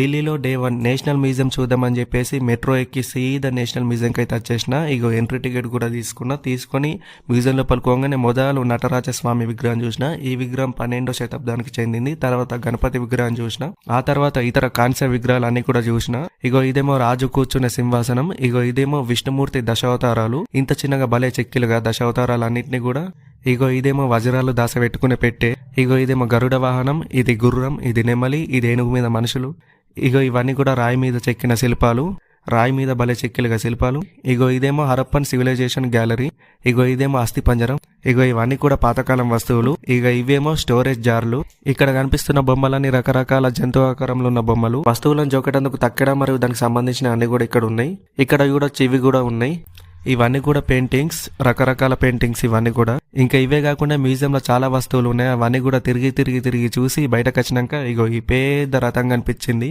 ఢిల్లీలో day one national museum చూద్దామని చెప్పేసి మెట్రో ఎక్కి సీదా నేషనల్ మ్యూజియంకి అయితే వచ్చేసిన ఇగో ఎంట్రీ టికెట్ కూడా తీసుకున్న తీసుకొని మ్యూజియం లోపలికి పోగానే మొదలు నటరాజ స్వామి విగ్రహం చూసిన ఈ విగ్రహం పన్నెండో శతాబ్దానికి చెందింది తర్వాత గణపతి విగ్రహం చూసిన ఆ తర్వాత ఇతర కాంస్య విగ్రహాలు అన్ని కూడా చూసిన ఇగో ఇదేమో రాజు కూర్చునే సింహాసనం ఇగో ఇదేమో విష్ణుమూర్తి దశావతారాలు ఇంత చిన్నగా భలే చెక్కిలుగా దశావతారాలు అన్నింటినీ కూడా ఇగో ఇదేమో వజ్రాలు దాస పెట్టుకునే పెట్టే ఇగో ఇదేమో గరుడ వాహనం ఇది గుర్రం ఇది నెమలి ఇది ఏనుగు మీద మనుషులు ఇగో ఇవన్నీ కూడా రాయి మీద చెక్కిన శిల్పాలు రాయి మీద భలే చెక్కిలుగా శిల్పాలు. ఇగో ఇదేమో హరప్పన్ సివిలైజేషన్ గ్యాలరీ ఇగో ఇదేమో అస్థి పంజరం ఇగో ఇవన్నీ కూడా పాతకాలం వస్తువులు. ఇక ఇవేమో స్టోరేజ్ జార్లు. ఇక్కడ కనిపిస్తున్న బొమ్మలన్నీ రకరకాల జంతు ఆకారంలో ఉన్న బొమ్మలు. వస్తువులను జోకటందుకు తక్కడం మరియు దానికి సంబంధించిన అన్ని కూడా ఇక్కడ ఉన్నాయి. ఇక్కడ చూడొచ్చు ఇవి కూడా ఉన్నాయి. ఇవన్నీ కూడా పెయింటింగ్స్ రకరకాల పెయింటింగ్స్ ఇవన్నీ కూడా. ఇంకా ఇవే కాకుండా మ్యూజియంలో చాలా వస్తువులు ఉన్నాయి. అవన్నీ కూడా తిరిగి తిరిగి తిరిగి చూసి బయటకు వచ్చినాక ఇగో ఈ పెద్ద రథం కనిపించింది.